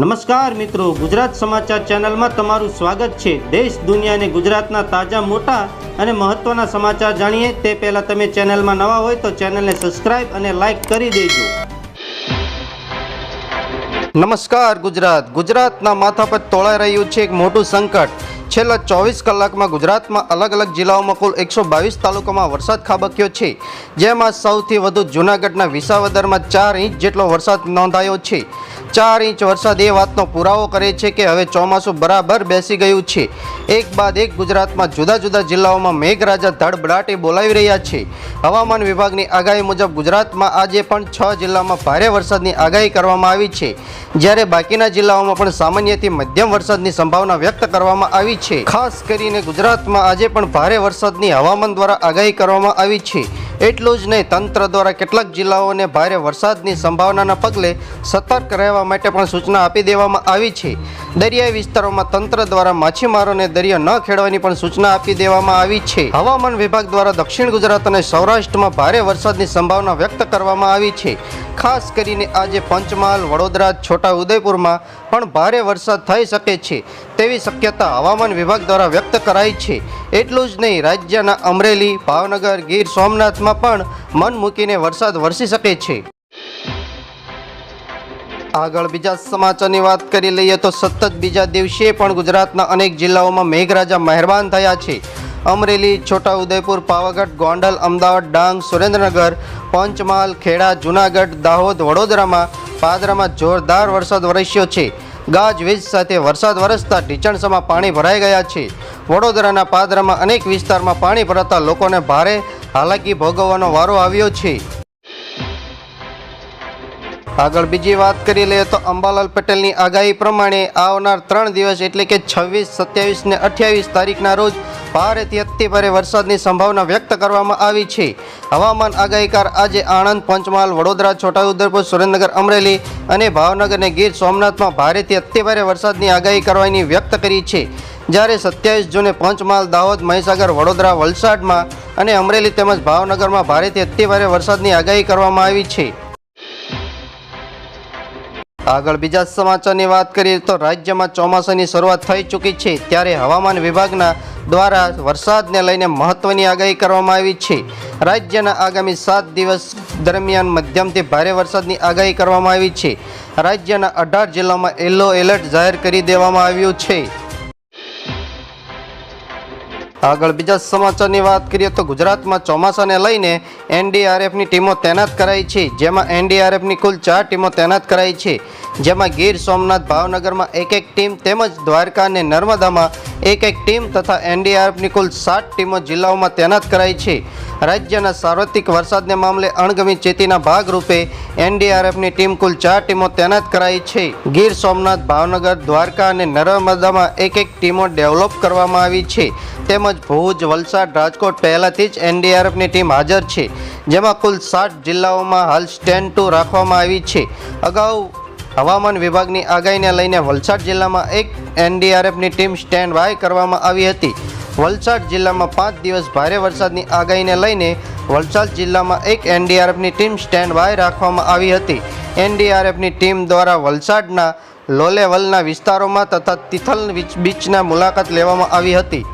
નમસ્કાર મિત્રો, ગુજરાત સમાચાર ચેનલમાં તમારું સ્વાગત છે. દેશ, દુનિયા અને ગુજરાતના તાજા, મોટા અને મહત્વના સમાચાર જાણીએ. તે પહેલાં તમે ચેનલમાં નવા હોય તો ચેનલને સબસ્ક્રાઇબ અને લાઇક કરી દેજો. નમસ્કાર ગુજરાત. ગુજરાતના માથા પર તોળાઈ રહ્યું છે એક મોટું સંકટ. છેલ્લા ચોવીસ કલાકમાં ગુજરાતમાં અલગ અલગ જિલ્લાઓમાં કુલ એકસો બાવીસ તાલુકામાં વરસાદ ખાબક્યો છે. જેમાં સૌથી વધુ જૂનાગઢના વિસાવદરમાં ચાર ઇંચ જેટલો વરસાદ નોંધાયો છે. ચાર ઇંચ વરસાદ એ વાતનો પુરાવો કરે છે કે હવે ચોમાસું બરાબર બેસી ગયું છે. એક બાદ એક ગુજરાતમાં જુદા જુદા જિલ્લાઓમાં મેઘરાજા ધડબડાટે બોલાવી રહ્યા છે. હવામાન વિભાગની આગાહી મુજબ ગુજરાતમાં આજે પણ છ જિલ્લામાં ભારે વરસાદની આગાહી કરવામાં આવી છે. જ્યારે બાકીના જિલ્લાઓમાં પણ સામાન્યથી મધ્યમ વરસાદની સંભાવના વ્યક્ત કરવામાં આવી છે ખાસ કરીને ગુજરાતમાં આજે પણ ભારે વરસાદની હવામાન દ્વારા આગાહી કરવામાં આવી છે. એટલું જ નહીં, તંત્ર દ્વારા કેટલાક જિલ્લાઓને ભારે વરસાદની સંભાવનાના પગલે સતર્ક રહેવા માટે પણ સૂચના આપી દેવામાં આવી છે. દરિયાઈ વિસ્તારોમાં તંત્ર દ્વારા માછીમારોને દરિયો ન ખેડવાની પણ સૂચના આપી દેવામાં આવી છે. હવામાન વિભાગ દ્વારા દક્ષિણ ગુજરાત અને સૌરાષ્ટ્રમાં ભારે વરસાદની સંભાવના વ્યક્ત કરવામાં આવી છે. ખાસ કરીને આજે પંચમહાલ, વડોદરા છોટા ઉદયપુરમાં પણ ભારે વરસાદ થઈ શકે છે. તેવી શક્યતા હવામાન વિભાગ દ્વારા વ્યક્ત કરાઈ છે. એટલું જ નહીં, રાજ્યના અમરેલી, ભાવનગર, ગીર સોમનાથમાં પણ મન મૂકીને વરસાદ વરસી શકે છે. આગળ બીજા સમાચારની વાત કરી લઈએ તો સતત બીજા દિવસે પણ ગુજરાતના અનેક જિલ્લાઓમાં મેઘરાજા મહેરબાન થયા છે. અમરેલી, છોટાઉદેપુર, પાવાગઢ, ગોંડલ, અમદાવાદ, ડાંગ, સુરેન્દ્રનગર, પંચમહાલ, ખેડા, જુનાગઢ, દાહોદ, વડોદરામાં પાદરામાં જોરદાર વરસાદ વરસ્યો છે. ગાજવીજ સાથે વરસાદ વરસતા ઢીચણસામાં પાણી ભરાઈ ગયા છે. વડોદરાના પાદરામાં અનેક વિસ્તારમાં પાણી ભરાતા લોકોને ભારે હાલાકી ભોગવવાનો વારો આવ્યો છે. આગળ બીજી વાત કરી લઈએ તો અંબાલાલ પટેલની આગાહી પ્રમાણે આવનાર ત્રણ દિવસ એટલે કે છવ્વીસ, સત્યાવીસ ને અઠ્યાવીસ તારીખના રોજ ભારેથી અતિભારે વરસાદની સંભાવના વ્યક્ત કરવામાં આવી છે. હવામાન આગાહીકાર આજે આણંદ, પંચમહાલ, વડોદરા, છોટાઉદેપુર, સુરેન્દ્રનગર, અમરેલી અને ભાવનગર અને ગીર સોમનાથમાં ભારેથી અતિભારે વરસાદની આગાહી કરવાની વ્યક્ત કરી છે. જ્યારે સત્યાવીસ જૂને પંચમહાલ, દાહોદ, મહીસાગર, વડોદરા, વલસાડમાં અને અમરેલી તેમજ ભાવનગરમાં ભારેથી અતિભારે વરસાદની આગાહી કરવામાં આવી છે. આગળ બીજા સમાચારની વાત કરીએ તો રાજ્યમાં ચોમાસાની શરૂઆત થઈ ચૂકી છે, ત્યારે હવામાન વિભાગના દ્વારા વરસાદને લઈને મહત્વની આગાહી કરવામાં આવી છે. રાજ્યના આગામી સાત દિવસ દરમિયાન મધ્યમથી ભારે વરસાદની આગાહી કરવામાં આવી છે. રાજ્યના અઢાર જિલ્લામાં યલો એલર્ટ જાહેર કરી દેવામાં આવ્યું છે. આગળ બીજા સમાચારની વાત કરીએ તો ગુજરાતમાં ચોમાસાને લઈને એનડીઆરએફની ટીમો તૈનાત કરાઈ છે. જેમાં એનડીઆરએફની કુલ ચાર ટીમો તૈનાત કરાઈ છે. જેમાં ગીર સોમનાથ, ભાવનગરમાં એક એક ટીમ તેમજ દ્વારકા અને નર્મદામાં એક એક ટીમ તથા એનડીઆરએફની કુલ સાત ટીમો જિલ્લાઓમાં તૈનાત કરાઈ છે. રાજ્યના સાર્વત્રિક વરસાદને મામલે અણગમી ચેતીના ભાગરૂપે એનડીઆરએફની ટીમ કુલ ચાર ટીમો તૈનાત કરાઈ છે. ગીર સોમનાથ, ભાવનગર, દ્વારકા અને નર્મદામાં એક એક ટીમો ડેવલપ કરવામાં આવી છે. તેમજ ભુજ, વલસાડ, રાજકોટ પહેલાથી જ એનડીઆરએફની ટીમ હાજર છે. જેમાં કુલ સાત જિલ્લાઓમાં હાલ સ્ટેન્ડ ટુ રાખવામાં આવી છે. અગાઉ હવામાન વિભાગની આગાહીને લઈને વલસાડ જિલ્લામાં એક એનડીઆરએફની ટીમ સ્ટેન્ડ બાય કરવામાં આવી હતી. વલસાડ જિલ્લામાં પાંચ દિવસ ભારે વરસાદની આગાહીને લઈને વલસાડ જિલ્લામાં એક એનડીઆરએફની ટીમ સ્ટેન્ડ બાય રાખવામાં આવી હતી. એનડીઆરએફની ટીમ દ્વારા વલસાડના લોલેવલના વિસ્તારોમાં તથા તિથલ બીચના મુલાકાત લેવામાં આવી હતી.